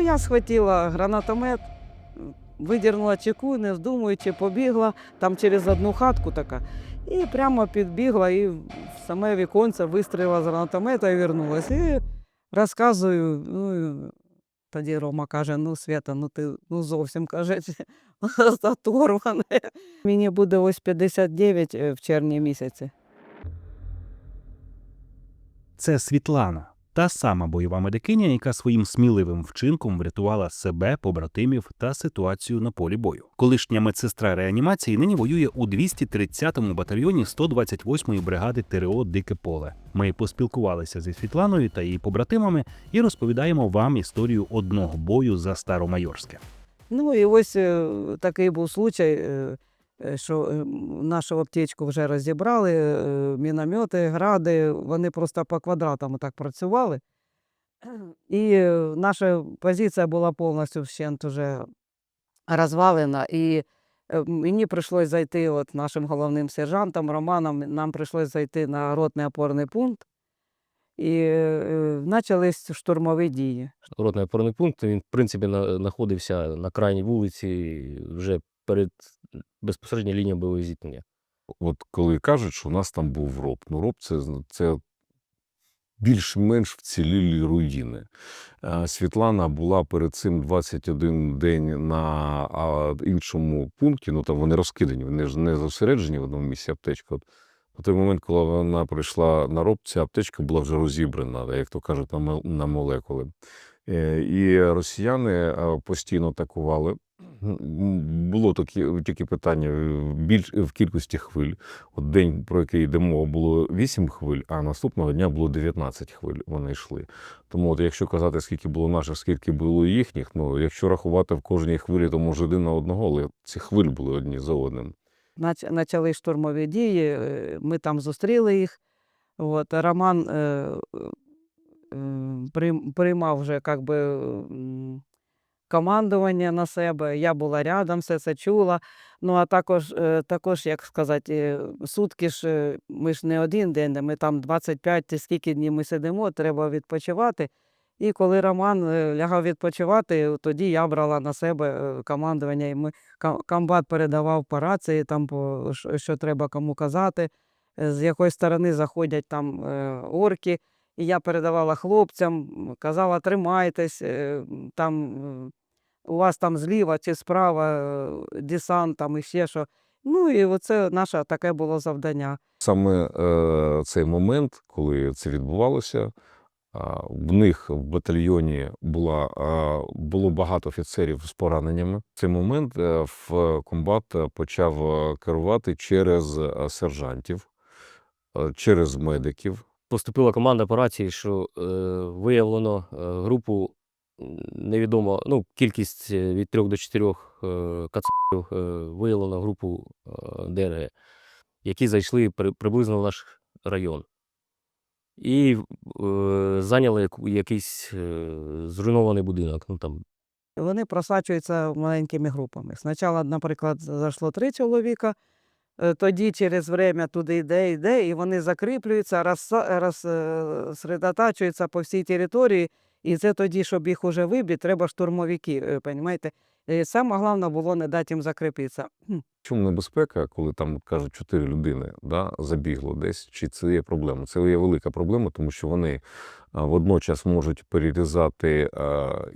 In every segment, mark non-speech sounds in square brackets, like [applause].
Я схватила гранатомет, видірнула чеку, не вздумуючи, побігла там через одну хатку така. І прямо підбігла і в саме віконце вистрілила з гранатомета і вернулась. І розказую. Ну, тоді Рома каже: ну, Свята, ну ти ну, зовсім каже, [laughs] заторване. Мені буде ось 59 е, в червні місяці. Це Світлана, та сама бойова медикиня, яка своїм сміливим вчинком врятувала себе, побратимів та ситуацію на полі бою. Колишня медсестра реанімації нині воює у 230-му батальйоні 128-ї бригади ТРО Дике поле. Ми поспілкувалися зі Світланою та її побратимами і розповідаємо вам історію одного бою за Старомайорське. Ну і ось е, такий був случай, е, що е, нашу аптечку вже розібрали, е, міномети, гради, вони просто по квадратам так працювали. І е, наша позиція була повністю вщент уже розвалена. І е, мені прийшлось зайти от нашим головним сержантом Романом, нам прийшлось зайти на ротний опорний пункт. І е, почались штурмові дії. Ротний опорний пункт, він, в принципі, знаходився на крайній вулиці, вже перед безпосередньо лінією бойового зіткнення. От коли кажуть, що у нас там був роб, ну роб це, це більш-менш вцілілі руїни. Світлана була перед цим 21 день на іншому пункті, ну там вони розкидані, вони ж не зосереджені в одному місці аптечка. От, на той момент, коли вона прийшла на роб, ця аптечка була вже розібрана, як то кажуть, на, молекули. Е, І росіяни постійно атакували. Було такі, такі питання е, більш в кількості хвиль. От день, про який йде мова, було 8 хвиль, а наступного дня було 19 хвиль. Вони йшли. Тому, от, якщо казати, скільки було наших, скільки було їхніх, ну якщо рахувати в кожній хвилі, то може один на одного, але ці хвилі були одні за одним. Почали штурмові дії, е, ми там зустріли їх. От, Роман е, е, приймав вже как би, м, командування на себе. Я була рядом, все це чула. Ну а також, е, також як сказати, е, сутки ж е, ми ж не один день, ми там 25 чи скільки днів ми сидимо, треба відпочивати. І коли Роман е, лягав відпочивати, тоді я брала на себе е, командування. І ми комбат передавав по рації, там що, треба кому казати, е, з якої сторони заходять там орки. І я передавала хлопцям, казала, тримайтесь, там у вас там зліва чи справа е, десант, там і ще що. Ну і оце наше таке було завдання. Саме е, цей момент, коли це відбувалося, в них в батальйоні була, було багато офіцерів з пораненнями. В цей момент е, в комбат е, почав керувати через сержантів, е, через медиків. Поступила команда операції, що е, виявлено е, групу невідомо, ну, кількість е, від 3 до 4 е, кацапів е, виявлено групу ДРГ, які зайшли при, приблизно в наш район. І е, зайняли якийсь е, зруйнований будинок. Ну, там, Вони просачуються маленькими групами. Спочатку, наприклад, зайшло три чоловіка, тоді через время туди йде, йде, і вони закріплюються, розсредотачуються по всій території. І це тоді, щоб їх уже вибити, треба штурмовики. е, Понімаєте? Саме головне було не дати їм закріпитися. Чому небезпека, коли там кажуть чотири людини да, забігло десь, чи це є проблема? Це є велика проблема, тому що вони водночас можуть перерізати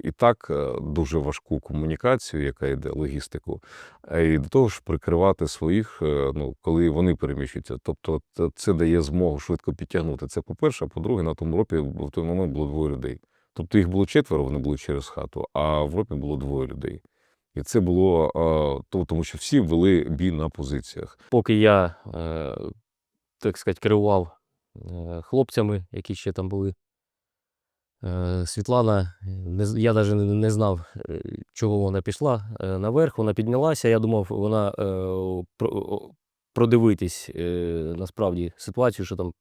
і так дуже важку комунікацію, яка йде логістику, і до того ж прикривати своїх, е, ну коли вони переміщуються. Тобто це- дає змогу швидко підтягнути. Це по-перше, а по-друге, на тому ропі в той момент було двоє людей. Тобто їх було четверо, вони були через хату, а в ропі було двоє людей. І це було то- тому, що всі вели бій на позиціях. поки я, е, так сказати, керував е, хлопцями, які ще там були. Е, Світлана, я навіть не, знав, чого вона пішла наверх. Вона піднялася. Я думав, вона продивитись насправді ситуацію, що там.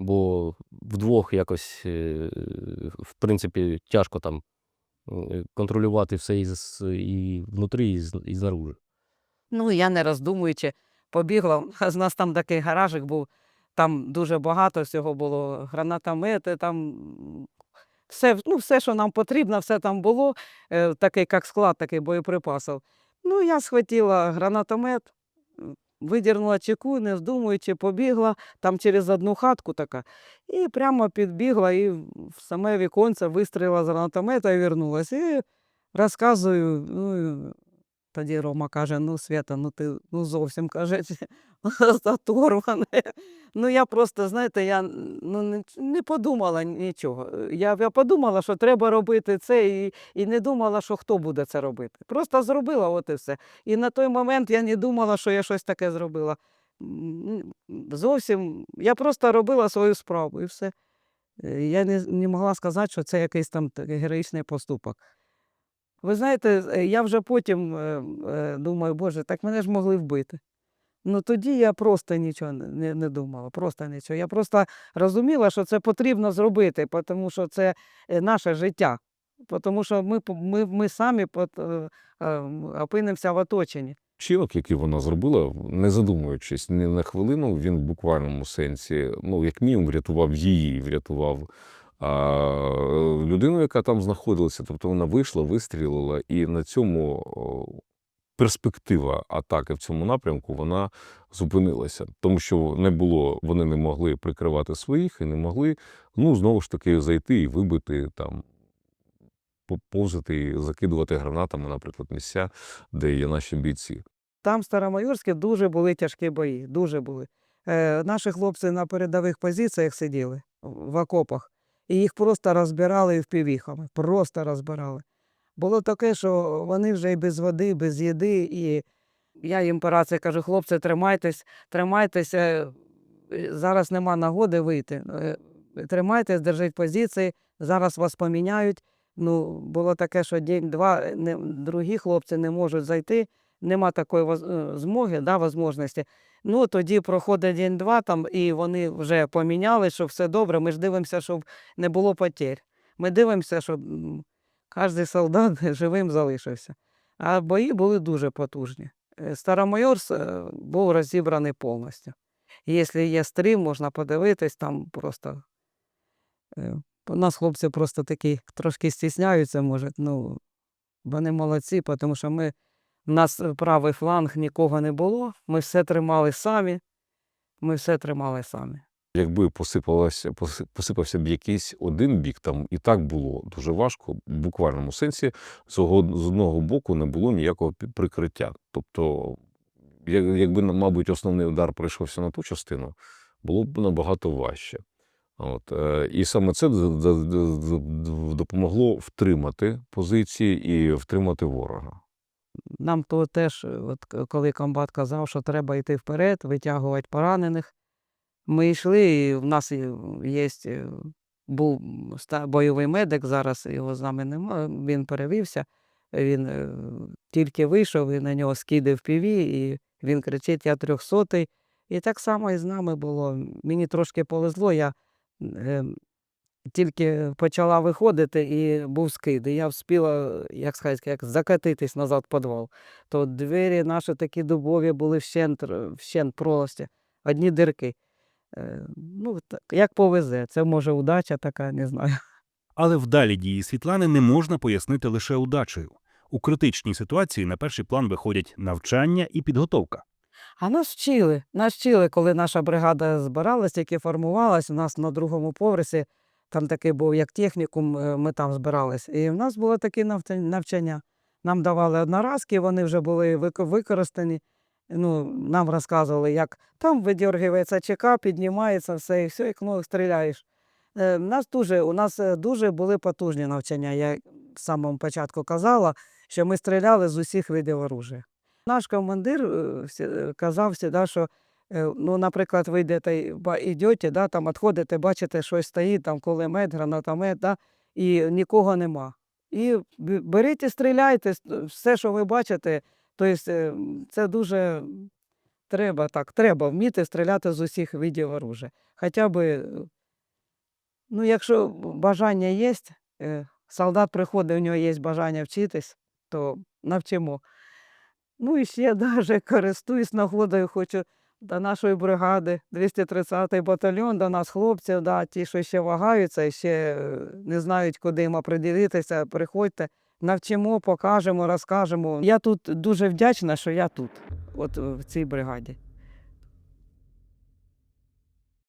Бо вдвох якось, е, в принципі, тяжко там е, контролювати все і, і внутрі, і, і знаружи. Ну, я не роздумуючи, побігла. [laughs] З нас там такий гаражик був, там дуже багато всього було. Гранатомети, там Все, ну, все, що нам потрібно, все там було, е, такий як склад, такий боєприпасів. Ну, я схватила гранатомет, видірнула чеку, не здумуючи, побігла там через одну хатку така, і прямо підбігла і в саме віконце вистрілила з гранатомета і вернулась. І розказую, ну, тоді Рома каже: ну, Свята, ну ти ну, зовсім каже, [laughs] заторване. Ну, я просто, знаєте, я ну, не, не подумала нічого. Я, я подумала, що треба робити це, і, і не думала, що хто буде це робити. Просто зробила, от і все. І на той момент я не думала, що я щось таке зробила. Зовсім я просто робила свою справу і все. Е, Я не, не могла сказати, що це якийсь там героїчний поступок. Ви знаєте, е, я вже потім е, е, думаю, боже, так мене ж могли вбити. Ну тоді я просто нічого не- не, думала, просто нічого. Я просто розуміла, що це потрібно зробити, тому що це наше життя. Тому що ми, ми, ми самі е, опинимося в оточенні. Вчинок, який вона зробила, не задумуючись ні на хвилину, він в буквальному сенсі, ну, як мінімум, врятував її, врятував людину, яка там знаходилася. Тобто вона вийшла, вистрілила, і на цьому перспектива атаки в цьому напрямку вона зупинилася, тому що не було, вони не могли прикривати своїх і не могли, ну, знову ж таки, зайти і вибити там. Повзати і закидувати гранатами, наприклад, місця, де є наші бійці. Там в Старомайорську дуже були тяжкі бої, дуже були. Е, наші хлопці на передових позиціях сиділи в окопах, і їх просто розбирали впівіхами, просто розбирали. Було таке, що вони вже і без води, без їди, і я їм по рації кажу, хлопці, тримайтесь, тримайтеся, е, зараз нема нагоди вийти. Е, Тримайтесь, держіть позиції, зараз вас поміняють. Ну, було таке, що день-два е, другі хлопці не можуть зайти, нема такої е, змоги, да, можливості. Ну, тоді проходить день-два, там, і вони вже поміняли, що все добре. Ми ж дивимося, щоб не було потерь. Ми дивимося, щоб кожен солдат [laughs] живим залишився. А бої були дуже потужні. Е, Старомайорс е, був розібраний повністю. Якщо є стрім, можна подивитись, там просто. У нас хлопці просто такі трошки стісняються, може, ну, вони молодці, тому що ми, нас е, правий фланг нікого не було, ми все тримали самі, ми все тримали самі. Якби посипалося, поси- посипався б якийсь один бік, там і так було дуже важко, в буквальному сенсі, з ого- з одного боку не було ніякого прикриття. Тобто, якби, мабуть, основний удар прийшовся на ту частину, було б набагато важче. От, е, і саме це допомогло втримати позиції і втримати ворога. Нам то теж, е, от коли комбат казав, що треба йти вперед, витягувати поранених. Ми йшли, і в нас є, був бойовий медик, зараз його з нами немає, він перевівся. Він е, тільки вийшов, і на нього скиди в піві, і він кричить: Я трьохсотий. І так само і з нами було. Мені трошки повезло, я е, тільки почала виходити, і був скид. І я вспіла, як сказати, як закатитись назад в підвал. То двері наші такі дубові були вщент, вщент пролості, одні дирки. Е, Ну, так, як повезе, це може удача така, не знаю. Але вдалі дії Світлани не можна пояснити лише удачею. У критичній ситуації на перший план виходять навчання і підготовка. А нас вчили. Нас вчили, коли наша бригада збиралась, тільки формувалась. У нас на другому поверсі, там такий був як технікум, е, ми там збирались. І в нас було таке навчання. Нам давали одноразки, вони вже були використані. Ну, нам розказували, як там видергується ЧК, піднімається все, і все, і кнопку стріляєш. Е, в нас дуже, у нас е, дуже були потужні навчання. Я в самому початку казала, що ми стріляли з усіх видів оружия. Наш командир е, е, казав що, е, ну, наприклад, ви йдете, йдете, да, там відходите, бачите, щось стоїть, там кулемет, гранатомет, да, і нікого нема. І беріть і стріляйте, все, що ви бачите, тобто е, це дуже треба так, треба вміти стріляти з усіх видів оружия. Хоча б, е, ну, якщо бажання є, е, солдат приходить, у нього є бажання вчитись, то навчимо. Ну і ще [laughs] даже користуюсь нагодою, хочу до нашої бригади, 230-й батальйон, до нас хлопців, да, ті, що ще вагаються ще е, не знають, куди їм оприділитися, приходьте, навчимо, покажемо, розкажемо. Я тут дуже вдячна, що я тут, от в цій бригаді.